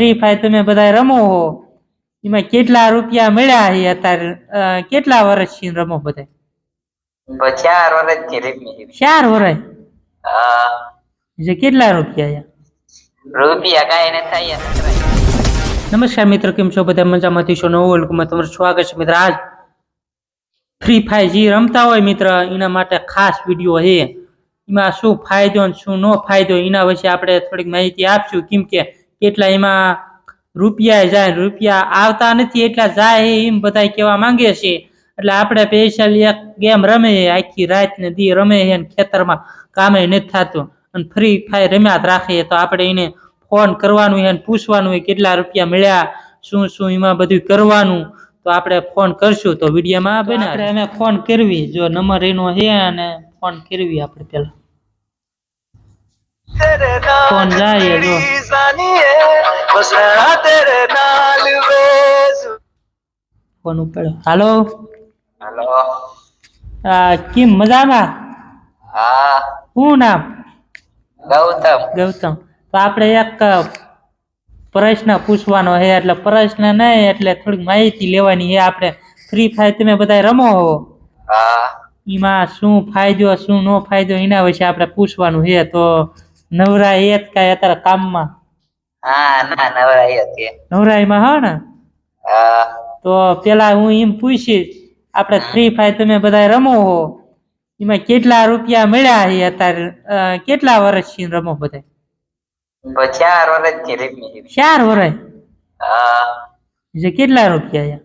Free fire તમે બધા રમો હો. એમાં કેટલા રૂપિયા મળ્યા છે અત્યારે? કેટલા કેટલા વર્ષથી રમો બધા ચાર વર્ષથી રમી ચાર વર્ષ? જે કેટલા રૂપિયા રૂપિયા કાંઈ ને થાય. નમસ્કાર મિત્રો કેમ છો બધા? મજામાંથી છો? નવો વર્લ્ડમાં તમારું સ્વાગત છે મિત્ર. આજ ફ્રી ફાયર જે રમતા હોય મિત્ર એના માટે ખાસ વીડિયો છે એમાં શું ફાયદો અને શું ન ફાયદો એના વિશે આપણે થોડીક માહિતી આપશું. કેમ કે કેટલા એમાં રૂપિયા જાય રૂપિયા આવતા નથી એટલા જાય એમ બધા કહેવા માંગે છે. એટલે આપણે સ્પેશિયલ એક ગેમ રમે આખી રાત ને દી રમે અને ખેતરમાં કામે નથી થતું. અને ફ્રી ફાયર રમ્યા જ રાખીએ તો આપણે એને ફોન કરવાનું હોય અને પૂછવાનું હોય કેટલા રૂપિયા મળ્યા શું શું એમાં બધું કરવાનું. તો આપણે ફોન કરશું તો વિડીયોમાં આપે આપણે અમે ફોન કરવી જો નંબર એનો છે અને ફોન કરવી આપણે પેલા ફોન જાય જો ફોન ઉપર હાલો હલો આ કેમ મજામાં હા શું નામ ગૌતમ ગૌતમ તો આપણે એક પ્રશ્ન પૂછવાનો છે એટલે પ્રશ્ન નહીં એટલે થોડીક માહિતી લેવાની છે. આપણે ફ્રી ફાયર તમે બધા રમો હો. હા. એમાં શું ફાયદો શું નો ફાયદો એના વિશે આપણે પૂછવાનું છે. તો નવરા એ જ કાંઈ અત્યારે કામમાં? હા ના નવરાઈ હતી. નવરાઈમાં હા ને? તો પેલા હું એમ પૂછીશ આપણે ફ્રી ફાયર તમે બધા રમો હો? એમાં કેટલા રૂપિયા મળ્યા છે અત્યારે? કેટલા વર્ષથી રમો બધા ચાર વર્ષ. ચાર વર્ષ? કેટલા રૂપિયા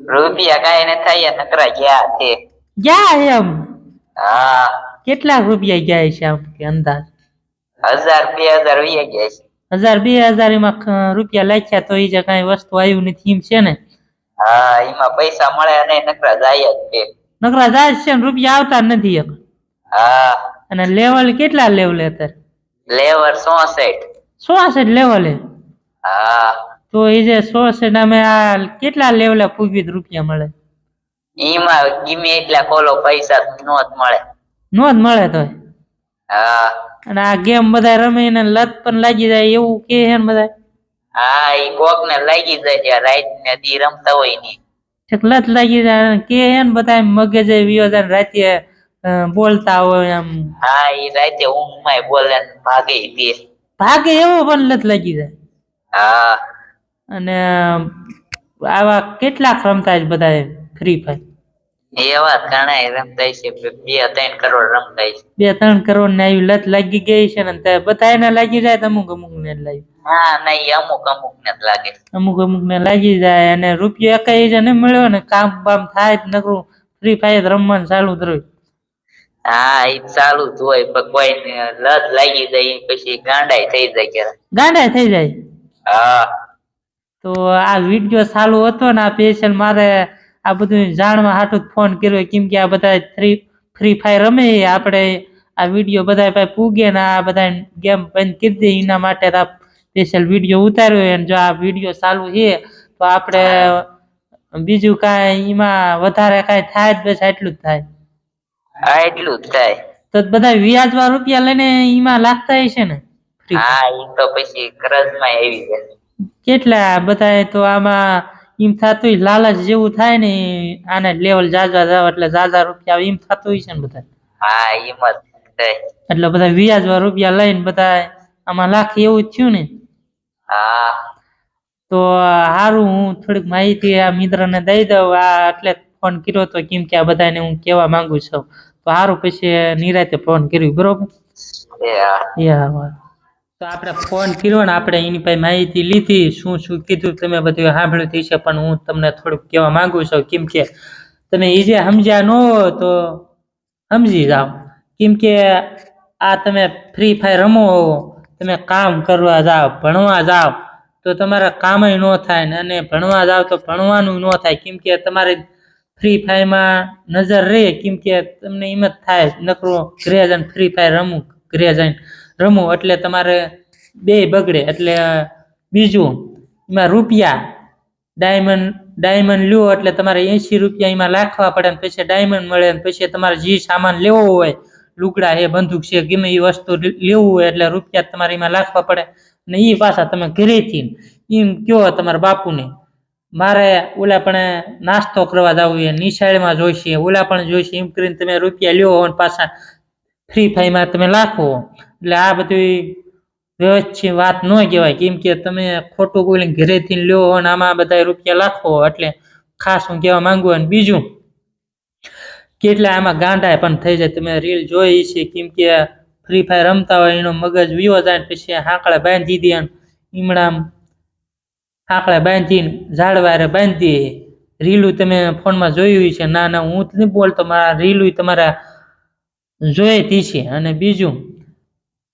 રૂપિયા કાંઈ ને થાય નકરા ગયા છે. ગયા એમ? હા. કેટલા રૂપિયા ગયા છે આમ કે અંદાજ? હજાર બે હજાર ગયા છે. હજાર બે હજાર એમાં રૂપિયા લાખ્યા તો એ જે કઈ વસ્તુ આવ્યું નથી એમ છે ને? હા એમાં પૈસા મળે અને નકરા જાય જ છે. નકરા જાય છે ને રૂપિયા આવતા નથી એક. હા. અને લેવલ કેટલા લેવલે અત્યારે? લેવલ સોસઠ. સોસઠ લેવલે હા. તો એ જે સોસઠ અમે આ કેટલા લેવલે પૂગી રૂપિયા મળે? એમાં ગમે એટલા કોલો પૈસા નો જ મળે. નો જ મળે તો હા. અને આ ગેમ બધા રમે ને લત પણ લાગી જાય એવું કે છે ને બધા? હા ઈ કોક ને લાગી જાય રાત ને દી રમતા હોય ને. લત લાગી જાય કે છે ને બધા મગજે વિયો જાય રાતે બોલતા હોય એમ. હા ઈ રાતે ઊંઘમાં બોલે ને ભાગે તે. ભાગે એવો પણ લત લાગી જાય. હા. અને આવા કેટલાક રમતા છે બધા ફ્રી ફાયર. એવા ઘણા રમતા છે બે ત્રણ કરોડ રમતા છે. બે ત્રણ કરોડ ને આવી લત લાગી ગઈ છે ને બધા એને લાગી જાય અમુક અમુક ને લાગી. હા નહીં અમુક અમુક ને જ લાગે. અમુક અમુક ને લાગી જાય અને રૂપિયો એકાઈ જે ને મળ્યો ને કામ બામ થાય જ નકરું. ફ્રી ફાયર રમવાનું ચાલુ જ રહ્યું. હા એ ચાલુ જ હોય પણ કોઈ લત લાગી જાય પછી ગાંડાઈ થઈ જાય ક્યારે ગાંડા થઈ જાય? હા. તો આ વીડિયો ચાલુ હતો ને આ પેશન્ટ મારે આ બધું જાણવા હાટું ફોન કર્યો કેમ કે આ બધા ફ્રી ફ્રી ફાયર રમે આપણે. આ વીડિયો બધા ભાઈ પૂગે ને આ બધા ગેમ બંધ કરી દે એના માટે આ સ્પેશિયલ વીડિયો ઉતાર્યો. અને જો આ વીડિયો ચાલુ છે તો આપણે બીજું કાંઈ એમાં વધારે કાંઈ થાય જ બસ એટલું જ થાય. હા એટલું જ થાય. તો બધા વ્યાજમાં રૂપિયા લઈને એમાં લાગતા હશે ને? હા એ તો પછી કરજમાં આવી જાય કેટલા બધા તો આમાં એમ થતું લાલચ જેવું થાય ને આને લેવલ જાજા જાવ એટલે જાજા રૂપિયા એમ થતું છે ને બધા હા એમ જ એટલે બધા વ્યાજવા રૂપિયા લઈને બધા આમાં લાખ એવું જ થયું ને. હા. તો સારું હું થોડીક માહિતી આ મિત્રને દઈ દઉં આ એટલે ફોન કર્યો તો કેમ કે આ બધાને હું કહેવા માંગુ છું. તો સારું પછી નિરાતે ફોન કર્યું બરોબર? યા વાત. તો આપણે ફોન કર્યો ને આપણે એની પાસે માહિતી લીધી, શું શું કીધું તમે બધું સાંભળ્યું થઈ છે પણ હું તમને થોડુંક કહેવા માંગુ છું, કેમ કે તમે એ જે સમજ્યા ન હો તો સમજી જાઓ. કેમ કે આ તમે ફ્રી ફાયર રમો તમે કામ કરવા જાઓ, ભણવા જાઓ, તો તમારા કામય ન થાય ને, અને ભણવા જાઓ તો ભણવાનું ન થાય. કેમ કે તમારે ફ્રી ફાયરમાં નજર રહે, કેમ કે તમને એમ જ થાય, નકરો ઘરે જઈને ફ્રી ફાયર રમું, ઘરે જઈને રમું એટલે તમારે બે બગડે એટલે બીજું એમાં રૂપિયા, ડાયમંડ ડાયમંડ લ્યો એટલે તમારે એંશી રૂપિયા એમાં લાખવા પડે ને પછી ડાયમંડ મળે ને પછી તમારે જે સામાન લેવો હોય, લુગડા એ બંદૂક છે, ગમે એ વસ્તુ લેવું હોય એટલે રૂપિયા તમારે એમાં લાખવા પડે. ને એ પાછા તમે ઘરેથી એમ કયો તમારા બાપુને, મારે ઓલા પણ નાસ્તો કરવા જવું છે, નિશાળમાં જોઈશે, ઓલા પણ જોઈશે, એમ કરીને તમે રૂપિયા લ્યો પાછા ફ્રી ફાયરમાં તમે લાખો. એટલે આ બધી વ્યવસ્થિત વાત ન કહેવાય. કેમ કે તમે ખોટું બોલીને ઘરેથી લ્યો અને આમાં બધા રૂપિયા લાખો. એટલે ખાસ હું કહેવા માંગુ અને બીજું કેટલા આમાં ગાંડા પણ થઈ જાય. તમે રીલ જોઈ છે કેમ કે ફ્રી ફાયર રમતા હોય, એનો મગજ વિયો જાય પછી હાંકળે બાંધી દે અને ઈમડામ હાંકળે બાંધીને ઝાડવારે બાંધી રીલું તમે ફોનમાં જોયું છે ના ના, હું જ નહીં બોલતો. મારા રીલું તમારા જોઈ છે અને બીજું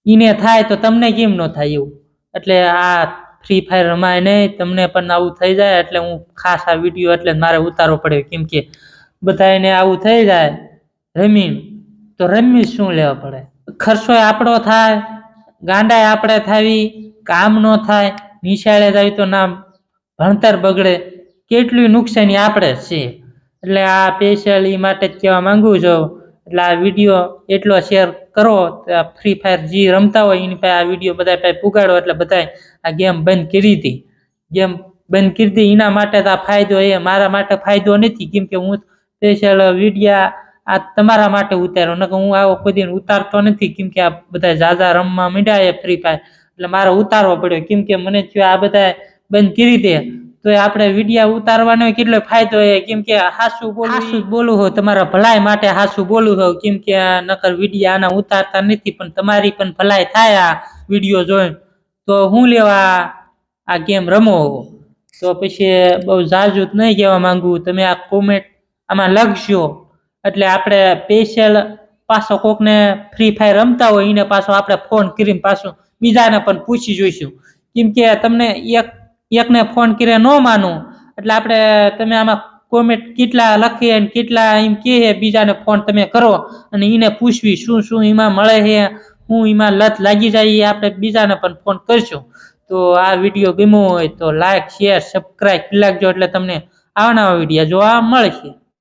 એને થાય તો તમને કેમ ન થાય એવું? એટલે આ ફ્રી ફાયર રમાય નહીં, તમને પણ આવું થઈ જાય, એટલે હું ખાસ આ વીડિયો એટલે મારે ઉતારવો પડ્યો કેમ કે બધાને આવું થઈ જાય રમી તો રમી શું લેવા પડે? ખર્ચો આપણો થાય ગાંડાએ આપણે થાવી, કામ ન થાય, નિશાળે જાય તો નામ ભણતર બગડે કેટલું નુકસાની આપણે છે. એટલે આ સ્પેશિયલ એ માટે જ કહેવા માંગુ છું. એટલે આ વીડિયો એટલો શેર કરો ફ્રી ફાયર જે રમતા હોય એની પાસે આ વીડિયો બધા પાસે પુગાડો એટલે બધાય આ ગેમ બંધ કરી હતી ગેમ બંધ કરી હતી એના માટે તો આ ફાયદો એ, મારા માટે ફાયદો નથી, કેમ કે હું સ્પેશિયલ વિડીયા આ તમારા માટે ઉતાર્યો, નકર હું આવો કોઈ દિન ઉતારતો નથી, કેમ કે આ બધા ઝાઝા રમવા માંડ્યા ફ્રી ફાયર એટલે મારે ઉતારવો પડ્યો, કેમ કે મને થયું આ બધા બંધ કરી દે. તો આપણે વિડીયા ઉતારવાનો કેટલો ફાયદો એ કેમ કે હાસુ બોલું બોલવું બોલું હો તમારા ભલાઈ માટે હાસુ બોલું હોય કેમ કે નકર વિડીયા આના ઉતારતા નથી પણ તમારી પણ ભલાઈ થાય આ વીડિયો જોઈને. તો હું લેવા આ ગેમ રમો તો પછી બહુ જાજુત નહીં કહેવા માંગુ તમે આ કોમેન્ટ આમાં લખજો. એટલે આપણે સ્પેશિયલ પાછો કોકને ફ્રી ફાયર રમતા હોય એને પાછો આપણે ફોન કરીને પાછો બીજાને પણ પૂછી જોઈશું. કેમ કે તમને એક એકને ફોન કરે ન માનું. એટલે આપણે, તમે આમાં કોમેન્ટ કેટલા લખી અને કેટલા એમ કહે બીજાને ફોન તમે કરો. અને એને પૂછવી, શું શું એમાં મળે છે, હું એમાં લત લાગી જાય એ આપણે બીજાને પણ ફોન કરશું. તો આ વીડિયો ગમ્યો હોય તો લાઈક શેર સબસ્ક્રાઈબ લાગજો એટલે તમને આવા નવા વીડિયો જોવા મળશે.